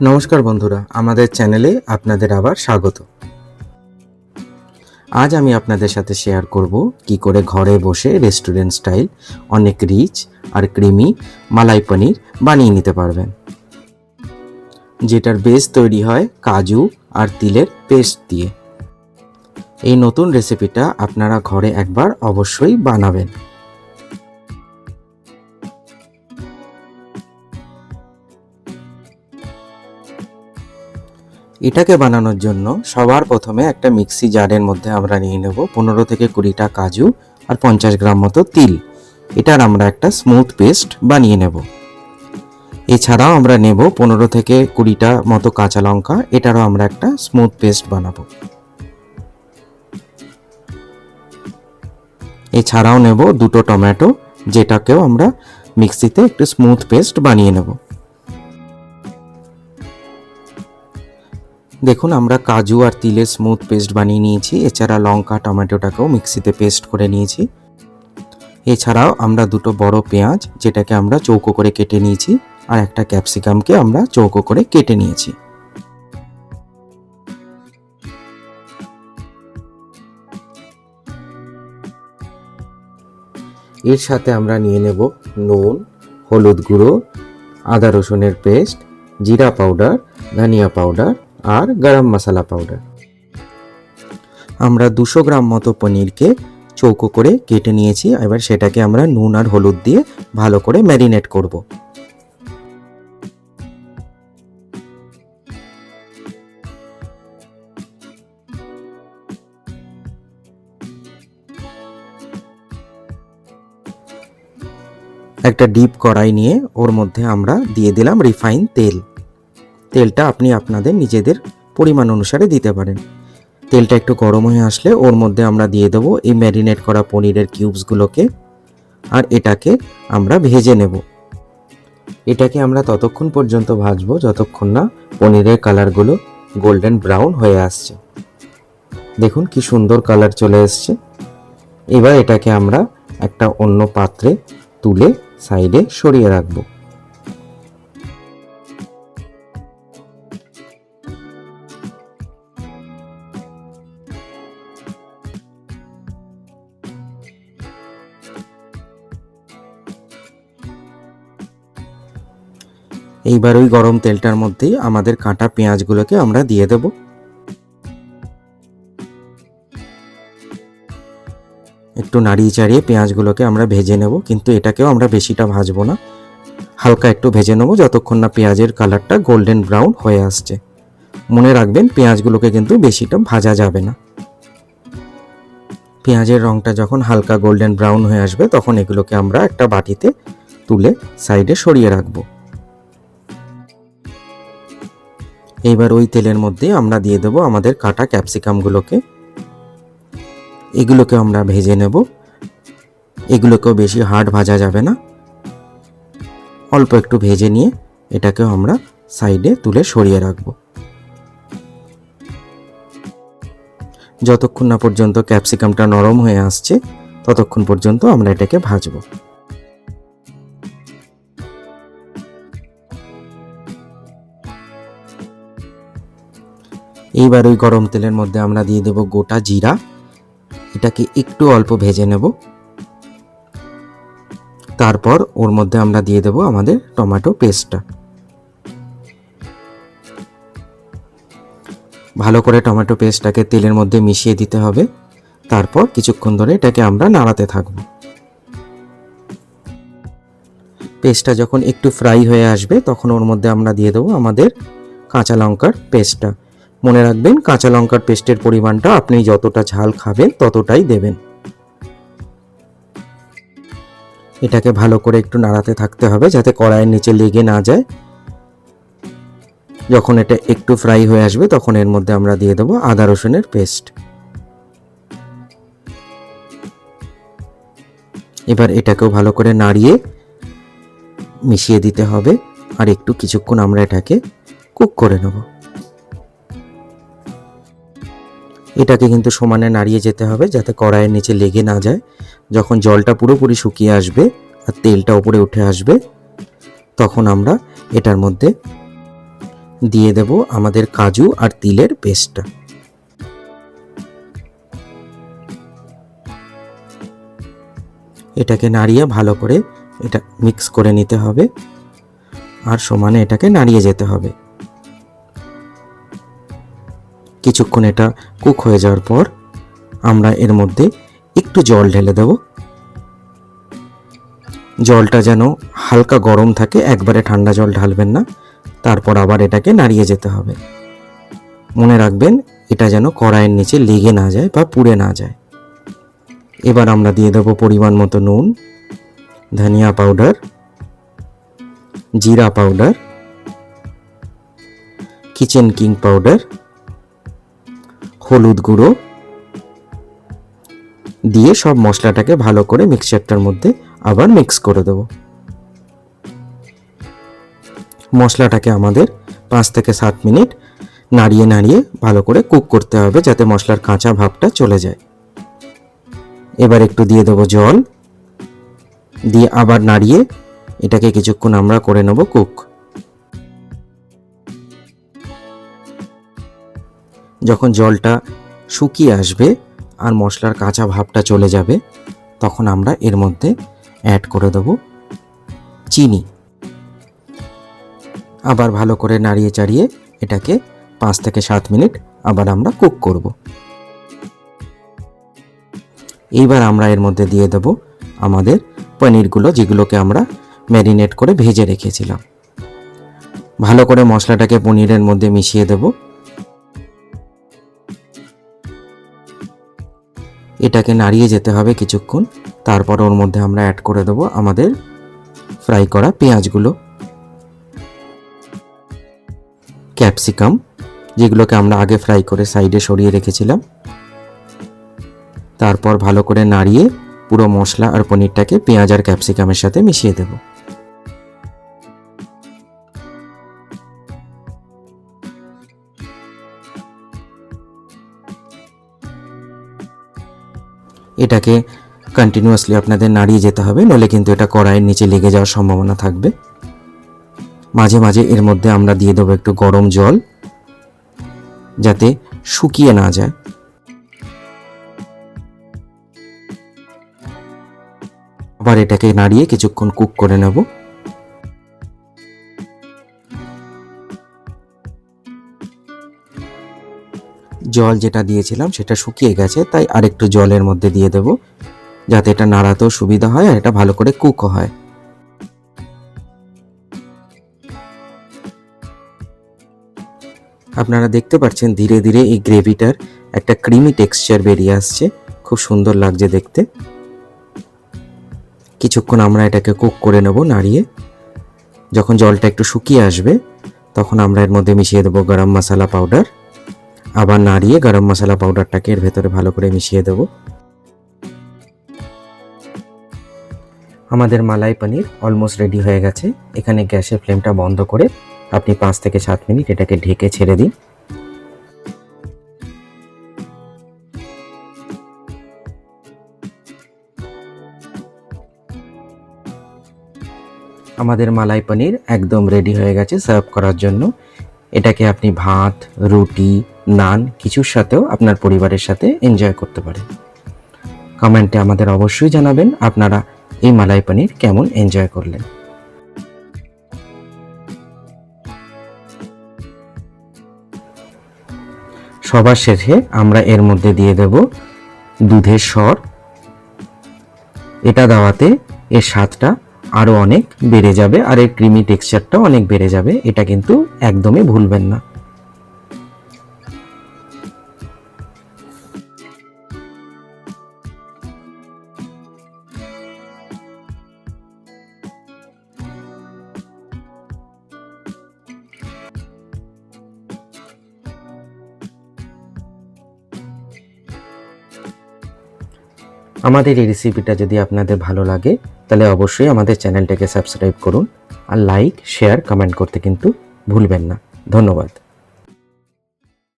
নমস্কার বন্ধুরা, আমাদের চ্যানেলে আপনাদের আবার স্বাগত। আজ আমি আপনাদের সাথে শেয়ার করব কি করে ঘরে বসে রেস্টুরেন্ট স্টাইল অনেক রিচ আর ক্রিমি মালাই পনির বানিয়ে নিতে পারবেন। যেটার বেস তৈরি হয় কাজু আর তিলের পেস্ট দিয়ে। এই নতুন রেসিপিটা আপনারা ঘরে একবার অবশ্যই বানাবেন। এটাকে বানানোর জন্য সবার প্রথমে একটা মিক্সি জারের মধ্যে আমরা নিয়ে নেব পনেরো থেকে কুড়িটা কাজু আর পঞ্চাশ গ্রাম মতো তিল। এটার আমরা একটা স্মুথ পেস্ট বানিয়ে নেব। এছাড়াও আমরা নেব পনেরো থেকে কুড়িটা মতো কাঁচা লঙ্কা, এটারও আমরা একটা স্মুথ পেস্ট বানাবো। এছাড়াও নেব দুটো টমেটো, যেটাকেও আমরা মিক্সিতে একটু স্মুথ পেস্ট বানিয়ে নেব। দেখুন, আমরা কাজু আর তিলের স্মুথ পেস্ট বানিয়ে নিয়েছি। এছাড়া লঙ্কা, টমেটোটাকেও মিক্সিতে পেস্ট করে নিয়েছি। এছাড়াও আমরা দুটো বড় পেঁয়াজ, যেটাকে আমরা চৌকো করে কেটে নিয়েছি, আর একটা ক্যাপসিকামকে আমরা চৌকো করে কেটে নিয়েছি। এর সাথে আমরা নিয়ে নেব নুন, হলুদ গুঁড়ো, আদা রসুনের পেস্ট জিরা পাউডার ধনিয়া পাউডার আর গরম মশলা পাউডার আমরা দুশো গ্রাম মতো পনিরকে চৌকো করে কেটে নিয়েছি। এবার সেটাকে আমরা নুন আর হলুদ দিয়ে ভালো করে ম্যারিনেট করব। একটা ডিপ কড়াই নিয়ে ওর মধ্যে আমরা দিয়ে দিলাম রিফাইন তেল। তেলটা আপনি আপনাদের নিজেদের পরিমাণ অনুসারে দিতে পারেন। তেলটা একটু গরম হয়ে আসলে ওর মধ্যে আমরা দিয়ে দেবো এই ম্যারিনেট করা পনিরের কিউবসগুলোকে আর এটাকে আমরা ভেজে নেব। এটাকে আমরা ততক্ষণ পর্যন্ত ভাজবো, যতক্ষণ না পনিরের কালারগুলো গোল্ডেন ব্রাউন হয়ে আসছে। দেখুন কি সুন্দর কালার চলে এসছে। এবার এটাকে আমরা একটা অন্য পাত্রে তুলে সাইডে সরিয়ে রাখব। এইবার ওই গরম তেলটার মধ্যেই আমাদের কাটা পেঁয়াজগুলোকে আমরা দিয়ে দেব। একটু নাড়িয়ে চাড়িয়ে পেঁয়াজগুলোকে আমরা ভেজে নেব, কিন্তু এটাকেও আমরা বেশিটা ভাজবো না। হালকা একটু ভেজে নেব, যতক্ষণ না পেঁয়াজের কালারটা গোল্ডেন ব্রাউন হয়ে আসছে। মনে রাখবেন, পেঁয়াজগুলোকে কিন্তু বেশিটা ভাজা যাবে না। পেঁয়াজের রঙটা যখন হালকা গোল্ডেন ব্রাউন হয়ে আসবে, তখন এগুলোকে আমরা একটা বাটিতে তুলে সাইডে সরিয়ে রাখব। এইবার ওই তেলের মধ্যে আমরা দিয়ে দেবো আমাদের কাটা ক্যাপসিকামগুলোকে। এগুলোকে আমরা ভেজে নেব। এগুলোকেও বেশি হার্ড ভাজা যাবে না। অল্প একটু ভেজে নিয়ে এটাকেও আমরা সাইডে তুলে সরিয়ে রাখব। যতক্ষণ না পর্যন্ত ক্যাপসিকামটা নরম হয়ে আসছে, ততক্ষণ পর্যন্ত আমরা এটাকে ভাজবো। এইবার ওই গরম তেলের মধ্যে আমরা দিয়ে দেব গোটা জিরা। এটাকে একটু অল্প ভেজে নেব। তারপর ওর মধ্যে আমরা দিয়ে দেব আমাদের টমেটো পেস্টটা। ভালো করে টমেটো পেস্টটাকে তেলের মধ্যে মিশিয়ে দিতে হবে। তারপর কিছুক্ষণ ধরে এটাকে আমরা নাড়াতে থাকব। পেস্টটা যখন একটু ফ্রাই হয়ে আসবে, তখন ওর মধ্যে আমরা দিয়ে দেবো আমাদের কাঁচা লঙ্কার পেস্টটা। মনে রাখবেন, কাঁচা লঙ্কার পেস্টের পরিমাণটা আপনি যতটা ঝাল খাবেন ততটাই দেবেন। এটাকে ভালো করে একটু নাড়াতে থাকতে হবে যাতে কড়াইয়ের নিচে লেগে না যায়। যখন এটা একটু ফ্রাই হয়ে আসবে, তখন এর মধ্যে আমরা দিয়ে দেবো আদা রসুনের পেস্ট। এবার এটাকেও ভালো করে নাড়িয়ে মিশিয়ে দিতে হবে। আর একটু কিছুক্ষণ আমরা এটাকে কুক করে নেব। এটাকে কিন্তু সমানে নাড়িয়ে যেতে হবে যাতে কড়াইয়ের নিচে লেগে না যায়। যখন জলটা পুরোপুরি শুকিয়ে আসবে আর তেলটা উপরে উঠে আসবে, তখন আমরা এটার মধ্যে দিয়ে দেব আমাদের কাজু আর তিলের পেস্টটা। এটাকে নাড়িয়ে ভালো করে এটা মিক্স করে নিতে হবে আর সমানে এটাকে নাড়িয়ে যেতে হবে। কিছুক্ষণ এটা কুক হয়ে যাওয়ার পর আমরা এর মধ্যে একটু জল ঢেলে দেব। জলটা যেন হালকা গরম থাকে, একবারে ঠান্ডা জল ঢালবেন না, তারপর আবার এটাকে নাড়িয়ে যেতে হবে। মনে রাখবেন, এটা যেন কড়াইয়ের নিচে লেগে না যায় বা পুড়ে না যায়। এবার আমরা দিয়ে দেবো পরিমাণ মতো নুন, ধনিয়া পাউডার, জিরা পাউডার, কিচেন কিং পাউডার হলুদ গুঁড়ো দিয়ে সব মশলাটাকে ভালো করে মিক্সচারটার মধ্যে আবার মিক্স করে দেব। মশলাটাকে আমাদের পাঁচ থেকে সাত মিনিট নাড়িয়ে নাড়িয়ে ভালো করে কুক করতে হবে যাতে মশলার কাঁচা ভাবটা চলে যায়। এবার একটু দিয়ে দেবো জল, দিয়ে আবার নাড়িয়ে এটাকে কিছুক্ষণ আমরা করে নেব কুক। যখন জলটা শুকিয়ে আসবে আর মশলার কাঁচা ভাবটা চলে যাবে, তখন আমরা এর মধ্যে অ্যাড করে দেব চিনি। আবার ভালো করে নাড়িয়ে চাড়িয়ে এটাকে পাঁচ থেকে সাত মিনিট আবার আমরা কুক করব। এইবার আমরা এর মধ্যে দিয়ে দেব আমাদের পনিরগুলো যেগুলোকে আমরা ম্যারিনেট করে ভেজে রেখেছিলাম। ভালো করে মশলাটাকে পনিরের মধ্যে মিশিয়ে দেব। এটাকে নাড়িয়ে যেতে হবে কিছুক্ষণ। তারপর ওর মধ্যে আমরা অ্যাড করে দেবো আমাদের ফ্রাই করা পেঁয়াজগুলো। ক্যাপসিকাম যেগুলোকে আমরা আগে ফ্রাই করে সাইডে সরিয়ে রেখেছিলাম। তারপর ভালো করে নাড়িয়ে পুরো মশলা আর পনিরটাকে পেঁয়াজ আর ক্যাপসিকামের সাথে মিশিয়ে দেব। এটাকে কন্টিনিউয়াসলি আপনাদের নাড়িয়ে যেতে হবে নলে কিন্তু এটা কড়াইয়ের নিচে লেগে যাওয়ার সম্ভাবনা থাকবে। মাঝে মাঝে এর মধ্যে আমরা দিয়ে দেবো একটু গরম জল, যাতে শুকিয়ে না যায়। আবার এটাকে নাড়িয়ে কিছুক্ষণ কুক করে নেব। জল যেটা দিয়েছিলাম সেটা শুকিয়ে গেছে, তাই আরেকটু জলের মধ্যে দিয়ে দেব। যাতে এটা নাড়াতেও সুবিধা হয় আর এটা ভালো করে কুকও হয়। আপনারা দেখতে পাচ্ছেন ধীরে ধীরে এই গ্রেভিটার একটা ক্রিমি টেক্সচার বেরিয়ে আসছে। খুব সুন্দর লাগছে দেখতে। কিছুক্ষণ আমরা এটাকে কুক করে নেব নাড়িয়ে। যখন জলটা একটু শুকিয়ে আসবে, তখন আমরা এর মধ্যে মিশিয়ে দেবো গরম মশলা পাউডার। আবার নাড়িয়ে গরম মশলা পাউডারটাকে এর ভেতরে ভালো করে মিশিয়ে দেব। আমাদের মালাই পনির অলমোস্ট রেডি হয়ে গেছে। এখানে গ্যাসের ফ্লেমটা বন্ধ করে আপনি পাঁচ থেকে সাত মিনিট এটাকে ঢেকে ছেড়ে দিন। আমাদের মালাই পনির একদম রেডি হয়ে গেছে সার্ভ করার জন্য। এটাকে আপনি ভাত, রুটি, নান কিছুর সাথেও আপনার পরিবারের সাথে এনজয় করতে পারেন। কমেন্টে আমাদের অবশ্যই জানাবেন আপনারা এই মালাই পনির কেমন এনজয় করলেন। সবার শেষে আমরা এর মধ্যে দিয়ে দেব দুধের স্বর এটা দেওয়াতে এর স্বাদটা আরও অনেক বেড়ে যাবে, আর এর ক্রিমি টেক্সচারটাও অনেক বেড়ে যাবে, এটা কিন্তু একদমই ভুলবেন না। আমাদের এই রেসিপিটা যদি আপনাদের ভালো লাগে, তাহলে অবশ্যই আমাদের চ্যানেলটাকে সাবস্ক্রাইব করুন আর লাইক শেয়ার কমেন্ট করতে কিন্তু ভুলবেন না। ধন্যবাদ।